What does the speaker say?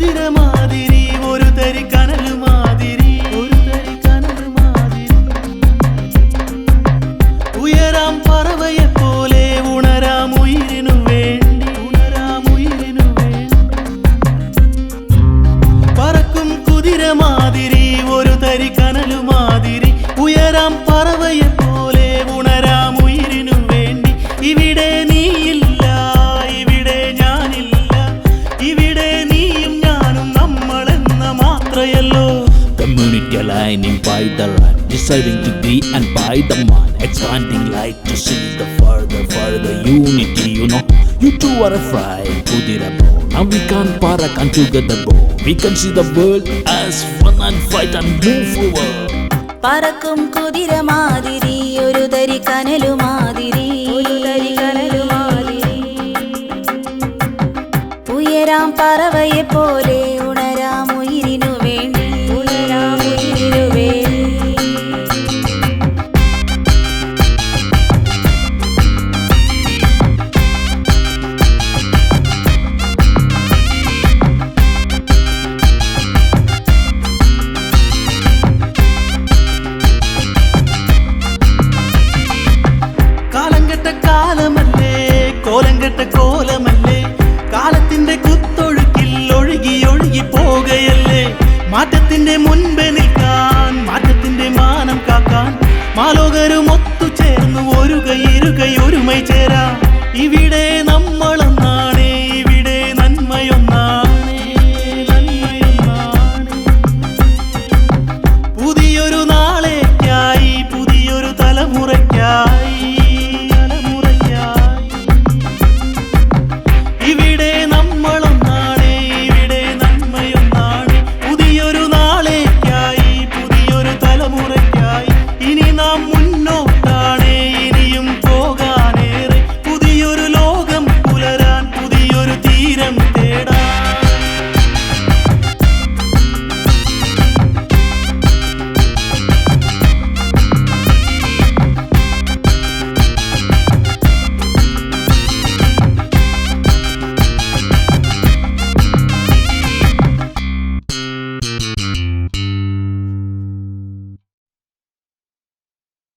കുതിര മാതിരി ഒരു തരി കനൽ മാതിരി ഒരു തരി കനൽ മാതിരി ഉയരാം പറവയെ പോലെ ഉണരാം ഉയിരിനു വേണ്ടി. ഉണരാം ഉയിരിനു വേണ്ടി പറക്കും കുതിര മാതിരി ഒരു തരി കനൽ മാതിരി ഉയരാം പറവയെ Community aligning by the line, deciding to be and by the mind, expanding light to see the further, further unity. You know, you two are a fry, put it up. Now we can para and together go. We can see the world as one and fight and move forward. പറക്കും കുതിര മാതിരി ഒരു തരി കനലുമാതിരി ഒരു തരി കനലുമാതിരി ഉയരാം പറവയെ പോലെ മുൻപേ നിൽക്കാൻ മാറ്റത്തിന്റെ മാനം കാക്കാൻ. മാലോകരും ഒത്തുചേർന്ന് ഒരു കൈ ഇരുകൈ ഒരുമൈ ചേരാം. ഇവിടെ